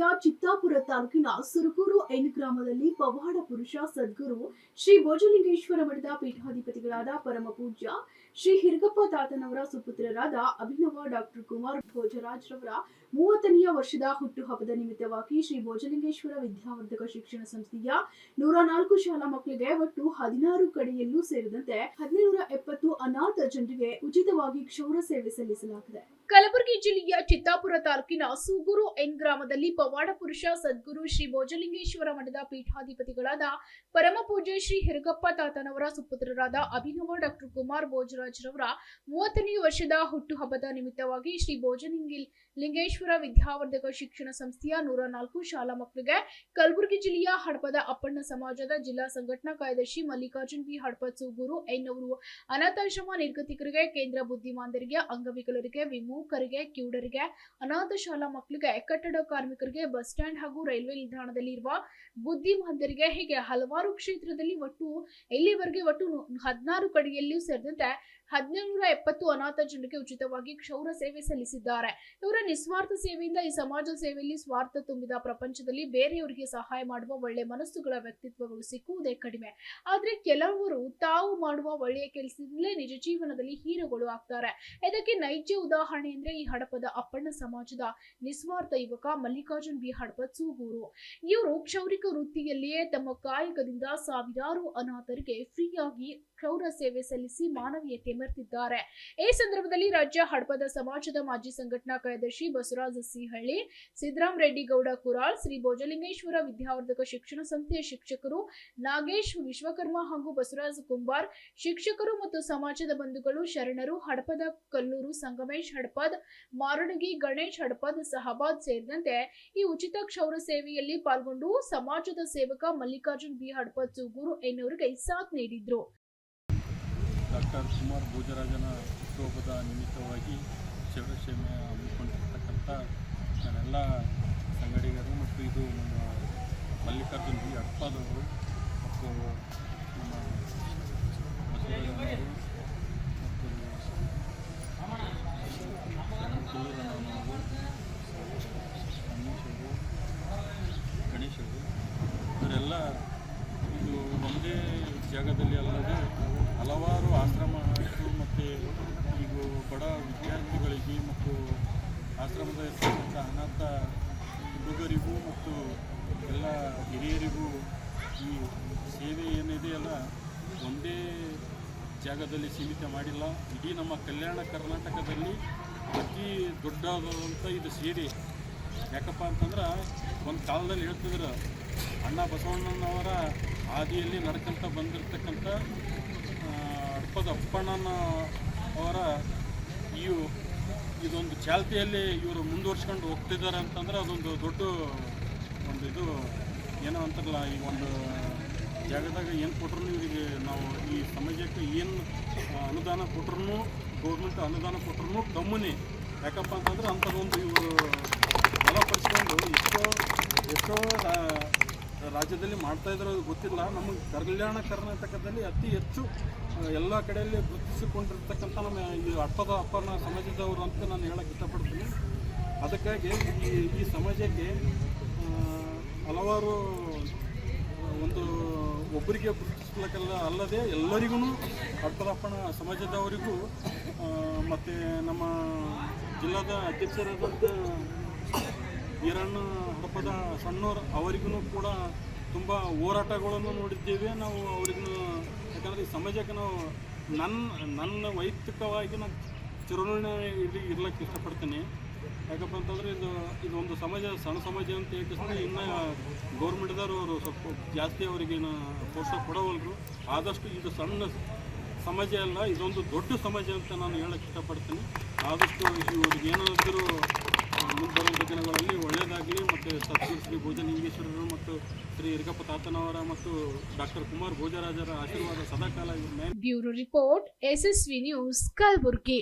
ಜಿಲ್ಲೆಯ ಚಿತ್ತಾಪುರ ತಾಲೂಕಿನ ಸುರಗೂರು ಎನ್ ಗ್ರಾಮದಲ್ಲಿ ಪವಾಡ ಪುರುಷ ಸದ್ಗುರು ಶ್ರೀ ಭೋಜಲಿಂಗೇಶ್ವರ ಮಠದ ಪೀಠಾಧಿಪತಿಗಳಾದ ಪರಮ ಪೂಜ್ಯ ಶ್ರೀ ಹಿರಗಪ್ಪ ತಾತನವರ ಸುಪುತ್ರರಾದ ಅಭಿನವ ಡಾಕ್ಟರ್ ಕುಮಾರ್ ಭೋಜರಾಜ್ ರವರ ಮೂವತ್ತನೆಯ ವರ್ಷದ ಹುಟ್ಟುಹಬ್ಬದ ನಿಮಿತ್ತವಾಗಿ ಶ್ರೀ ಭೋಜಲಿಂಗೇಶ್ವರ ವಿದ್ಯಾವರ್ಧಕ ಶಿಕ್ಷಣ ಸಂಸ್ಥೆಯ ನೂರ ನಾಲ್ಕು ಶಾಲಾ ಮಕ್ಕಳಿಗೆ ಒಟ್ಟು ಹದಿನಾರು ಕಡೆಯಲ್ಲೂ ಸೇರಿದಂತೆ ಹದಿನೈನೂರ ಎಪ್ಪತ್ತು ಅನಾಥ ಜನರಿಗೆ ಉಚಿತವಾಗಿ ಕ್ಷೌರ ಸೇವೆ ಸಲ್ಲಿಸಲಾಗಿದೆ. ಕಲಬುರಗಿ ಜಿಲ್ಲೆಯ ಚಿತ್ತಾಪುರ ತಾಲೂಕಿನ ಸೂಗೂರು ಎನ್ ಗ್ರಾಮದಲ್ಲಿ ಪವಾಡ ಪುರುಷ ಸದ್ಗುರು ಶ್ರೀ ಭೋಜಲಿಂಗೇಶ್ವರ ಮಠದ ಪೀಠಾಧಿಪತಿಗಳಾದ ಪರಮ ಪೂಜ್ಯ ಶ್ರೀ ಹಿರುಗಪ್ಪ ತಾತನವರ ಸುಪುತ್ರರಾದ ಅಭಿನವ ಡಾಕ್ಟರ್ ಕುಮಾರ್ ಭೋಜರಾಜ್ರವರ ಮೂವತ್ತನೇ ವರ್ಷದ ಹುಟ್ಟುಹಬ್ಬದ ನಿಮಿತ್ತವಾಗಿ ಶ್ರೀ ಭೋಜಲಿಂಗಿ ಲಿಂಗೇಶ್ವರ ವಿದ್ಯಾವರ್ಧಕ ಶಿಕ್ಷಣ ಸಂಸ್ಥೆಯ ನೂರ ನಾಲ್ಕು ಶಾಲಾ ಮಕ್ಕಳಿಗೆ ಕಲಬುರಗಿ ಜಿಲ್ಲೆಯ ಹಡಪದ ಅಪ್ಪಣ್ಣ ಸಮಾಜದ ಜಿಲ್ಲಾ ಸಂಘಟನಾ ಕಾರ್ಯದರ್ಶಿ ಮಲ್ಲಿಕಾರ್ಜುನ್ ಬಿ ಹಡಪದ್ ಸೂಗೂರು ಎನ್ ಅವರು ಅನಾಥಾಶ್ರಮ ನಿರ್ಗತಿಕರಿಗೆ ಕೇಂದ್ರ ಬುದ್ಧಿಮಾಂದರಿಗೆ ಅಂಗವಿಕಲರಿಗೆ ವಿಮುಖರಿಗೆ ಕಿವುಡರಿಗೆ ಅನಾಥ ಶಾಲಾ ಮಕ್ಕಳಿಗೆ, ಕಟ್ಟಡ ಕಾರ್ಮಿಕರಿಗೆ, ಬಸ್ ಸ್ಟ್ಯಾಂಡ್ ಹಾಗೂ ರೈಲ್ವೆ ನಿಲ್ದಾಣದಲ್ಲಿ ಇರುವ ಬುದ್ಧಿಮಂತರಿಗೆ ಹೀಗೆ ಹಲವಾರು ಕ್ಷೇತ್ರದಲ್ಲಿ ಒಟ್ಟು, ಇಲ್ಲಿವರೆಗೆ ಒಟ್ಟು ಹದಿನಾರು ಕಡೆಯಲ್ಲಿಯೂ ಸೇರಿದಂತೆ ಹದಿನೇಳುನೂರ ಎಪ್ಪತ್ತು ಅನಾಥ ಜನರಿಗೆ ಉಚಿತವಾಗಿ ಕ್ಷೌರ ಸೇವೆ ಸಲ್ಲಿಸಿದ್ದಾರೆ. ಇವರ ನಿಸ್ವಾರ್ಥ ಸೇವೆಯಿಂದ ಈ ಸಮಾಜ ಸೇವೆಯಲ್ಲಿ ಸ್ವಾರ್ಥ ತುಂಬಿದ ಪ್ರಪಂಚದಲ್ಲಿ ಬೇರೆಯವರಿಗೆ ಸಹಾಯ ಮಾಡುವ ಒಳ್ಳೆ ಮನಸ್ಸುಗಳ ವ್ಯಕ್ತಿತ್ವಗಳು ಸಿಕ್ಕುವುದೇ ಕಡಿಮೆ. ಆದ್ರೆ ಕೆಲವರು ತಾವು ಮಾಡುವ ಒಳ್ಳೆಯ ಕೆಲಸದಿಂದಲೇ ನಿಜ ಜೀವನದಲ್ಲಿ ಹೀರೋಗಳು ಆಗ್ತಾರೆ. ಇದಕ್ಕೆ ನೈಜ ಉದಾಹರಣೆ ಅಂದ್ರೆ ಈ ಹಡಪದ ಅಪ್ಪಣ್ಣ ಸಮಾಜದ ನಿಸ್ವಾರ್ಥ ಯುವಕ ಮಲ್ಲಿಕಾರ್ಜುನ್ ಬಿ. ಹಡಪದ್ ಸೂಗೂರು. ಇವರು ಕ್ಷೌರಿಕ ವೃತ್ತಿಯಲ್ಲಿಯೇ ತಮ್ಮ ಕಾಯಕದಿಂದ ಸಾವಿರಾರು ಅನಾಥರಿಗೆ ಫ್ರೀಯಾಗಿ ಕ್ಷೌರ ಸೇವೆ ಸಲ್ಲಿಸಿ ಮಾನವೀಯತೆ ಮೆರೆದಿದ್ದಾರೆ ಈ ಸಂದರ್ಭದಲ್ಲಿ ರಾಜ್ಯ ಹಡಪದ ಸಮಾಜದ ಮಾಜಿ ಸಂಘಟನಾ ಕಾರ್ಯದರ್ಶಿ ಬಸವರಾಜ ಸಿಹಳ್ಳಿ ಸಿದ್ದರಾಮ್ ರೆಡ್ಡಿ ಗೌಡ ಕುರಾಳ್ ಶ್ರೀ ಭೋಜಲಿಂಗೇಶ್ವರ ವಿದ್ಯಾವರ್ಧಕ ಶಿಕ್ಷಣ ಸಂಸ್ಥೆಯ ಶಿಕ್ಷಕರು ನಾಗೇಶ್ ವಿಶ್ವಕರ್ಮ ಹಾಗೂ ಬಸವರಾಜ ಕುಂಬಾರ್, ಶಿಕ್ಷಕರು ಮತ್ತು ಸಮಾಜದ ಬಂಧುಗಳು, ಶರಣರು, ಹಡಪದ ಕಲ್ಲೂರು ಸಂಗಮೇಶ್ ಹಡಪದ್, ಮಾರಡಗಿ ಗಣೇಶ್ ಹಡಪದ್, ಸಹಬಾದ್ ಸೇರಿದಂತೆ ಈ ಉಚಿತ ಕ್ಷೌರ ಸೇವೆಯಲ್ಲಿ ಪಾಲ್ಗೊಂಡು ಸಮಾಜದ ಸೇವಕ ಮಲ್ಲಿಕಾರ್ಜುನ್ ಬಿ ಹಡಪದ್ ಸೂಗೂರು ಎನ್ನುವರಿಗೆ ಸಾಥ್ ನೀಡಿದ್ರು. ಡಾಕ್ಟರ್ ಕುಮಾರ್ ಭೋಜರಾಜನ ಹುಟ್ಟುಹಬ್ಬದ ನಿಮಿತ್ತವಾಗಿ ಶಿವರಕ್ಷೇಮೆ ಹಮ್ಮಿಕೊಂಡಿರ್ತಕ್ಕಂಥ ನನ್ನೆಲ್ಲ ಸಂಗಡಿಗರು ಮತ್ತು ಇದು ನಮ್ಮ ಮಲ್ಲಿಕಾರ್ಜುನ್ ಬಿ ಅಡ್ಪಾದವರು ಮತ್ತು ನಮ್ಮ ಬಸವರಾಜನವರು ಮತ್ತು ಕುಲ್ಲೂರನವರು ಅನೀಶವರು ಗಣೇಶವರು ಇವರೆಲ್ಲ ಇದು ಒಂದೇ ಜಾಗದಲ್ಲಿ ಅಲ್ಲದೆ ಹಲವಾರು ಆಶ್ರಮ ಆಯಿತು ಮತ್ತು ಈಗ ಬಡ ವಿದ್ಯಾರ್ಥಿಗಳಿಗೆ ಮತ್ತು ಆಶ್ರಮದ ಇರ್ತಕ್ಕಂಥ ಅನಾಥ ಹುಡುಗರಿಗೂ ಮತ್ತು ಎಲ್ಲ ಹಿರಿಯರಿಗೂ ಈ ಸೇವೆ ಏನಿದೆಯಲ್ಲ ಒಂದೇ ಜಾಗದಲ್ಲಿ ಸೀಮಿತ ಮಾಡಿಲ್ಲ. ಇಡೀ ನಮ್ಮ ಕಲ್ಯಾಣ ಕರ್ನಾಟಕದಲ್ಲಿ ಅತಿ ದೊಡ್ಡದಾದಂಥ ಇದು ಸೇವೆ. ಯಾಕಪ್ಪ ಅಂತಂದ್ರೆ, ಒಂದು ಕಾಲದಲ್ಲಿ ಹೇಳ್ತಿದ್ರು, ಅಣ್ಣ ಬಸವಣ್ಣನವರ ಹಾದಿಯಲ್ಲಿ ನಡ್ಕೊಂತ ಬಂದಿರತಕ್ಕಂಥ ಅಪ್ಪದ ಅಪ್ಪಣ್ಣನ ಅವರ ಇವು ಇದೊಂದು ಚಾಲ್ತಿಯಲ್ಲಿ ಇವರು ಮುಂದುವರ್ಸ್ಕೊಂಡು ಹೋಗ್ತಿದ್ದಾರೆ ಅಂತಂದ್ರೆ ಅದೊಂದು ದೊಡ್ಡ ಒಂದು ಇದು, ಏನೋ ಅಂತಾರಲ್ಲ, ಈ ಒಂದು ಜಾಗದಾಗ ಏನು ಕೊಟ್ರು ಇವರಿಗೆ ನಾವು ಈ ಸಮಾಜಕ್ಕೆ ಏನು ಅನುದಾನ ಕೊಟ್ರು ಗೌರ್ಮೆಂಟ್ ಅನುದಾನ ಕೊಟ್ರು ಕಮ್ಮನಿ ಯಾಕಪ್ಪ ಅಂತಂದ್ರೆ ಅಂಥದ್ದೊಂದು ಇವರು ಬಲಪಡಿಸ್ಕೊಂಡು ರಾಜ್ಯದಲ್ಲಿ ಮಾಡ್ತಾ ಇದ್ರು ಅದು ಗೊತ್ತಿಲ್ಲ. ನಮ್ಮ ಕಲ್ಯಾಣ ಕರ್ನಾಟಕದಲ್ಲಿ ಅತಿ ಹೆಚ್ಚು ಎಲ್ಲ ಕಡೆಯಲ್ಲಿ ಗುರುತಿಸಿಕೊಂಡಿರ್ತಕ್ಕಂಥ ನಮ್ಮ ಈ ಅಪ್ಪದ ಅಪ್ಪನ ಸಮಾಜದವರು ಅಂತ ನಾನು ಹೇಳಕ್ಕೆ ಇಷ್ಟಪಡ್ತೀನಿ. ಅದಕ್ಕಾಗಿ ಈ ಈ ಸಮಾಜಕ್ಕೆ ಹಲವಾರು, ಒಂದು ಒಬ್ಬರಿಗೆ ಗುರುತಿಸ್ಲಿಕ್ಕಲ್ಲ ಅಲ್ಲದೆ ಎಲ್ಲರಿಗೂ ಅಪ್ಪನ ಸಮಾಜದವರಿಗೂ ಮತ್ತು ನಮ್ಮ ಜಿಲ್ಲಾದ ಅಧ್ಯಕ್ಷರಾದಂಥ ಈರಣ್ಣ ಹಡಪದ ಸಣ್ಣವ್ರು ಅವರಿಗೂ ಕೂಡ ತುಂಬ ಹೋರಾಟಗಳನ್ನು ನೋಡಿದ್ದೇವೆ. ನಾವು ಅವ್ರಿಗೂ ಯಾಕಂದರೆ ಈ ಸಮಾಜಕ್ಕೆ ನಾವು ನನ್ನ ನನ್ನ ವೈಯಕ್ತಿಕವಾಗಿ ನಾನು ಚಿರಋಣಿ ಇಲ್ಲಿ ಇರ್ಲಿಕ್ಕೆ ಇಷ್ಟಪಡ್ತೀನಿ. ಯಾಕಪ್ಪ ಅಂತಂದರೆ ಇದು ಇದೊಂದು ಸಮಾಜ, ಸಣ್ಣ ಸಮಾಜ ಅಂತ ಹೇಳ್ತಿದ್ರೆ ಇನ್ನು ಗೌರ್ಮೆಂಟ್ದವರು ಅವರು ಸ್ವಲ್ಪ ಜಾಸ್ತಿ ಅವರಿಗೇನು ಪ್ರೋತ್ಸಾಹ ಕೊಡೋವಲ್ರು. ಆದಷ್ಟು ಇದು ಸಣ್ಣ ಸಮಾಜ ಅಲ್ಲ, ಇದೊಂದು ದೊಡ್ಡ ಸಮಾಜ ಅಂತ ನಾನು ಹೇಳಕ್ಕೆ ಇಷ್ಟಪಡ್ತೀನಿ. ಆದಷ್ಟು ಇವ್ರಿಗೆ ಏನಾದರೂ ಮುಂದೆ ಬರುವಂಥ ದಿನಗಳಲ್ಲಿ ಒಳ್ಳೆಯದಾಗಲಿ ಮತ್ತು ಸತ್ಯ ಶ್ರೀ ಭೋಜಲಿಂಗೇಶ್ವರರು ಮತ್ತು ಶ್ರೀ ಇರಗಪ್ಪ ತಾತನವರ ಮತ್ತು ಡಾಕ್ಟರ್ ಕುಮಾರ್ ಭೋಜರಾಜರ ಆಶೀರ್ವಾದ ಸದಾಕಾಲ bureau report, SSV news, Kalaburagi.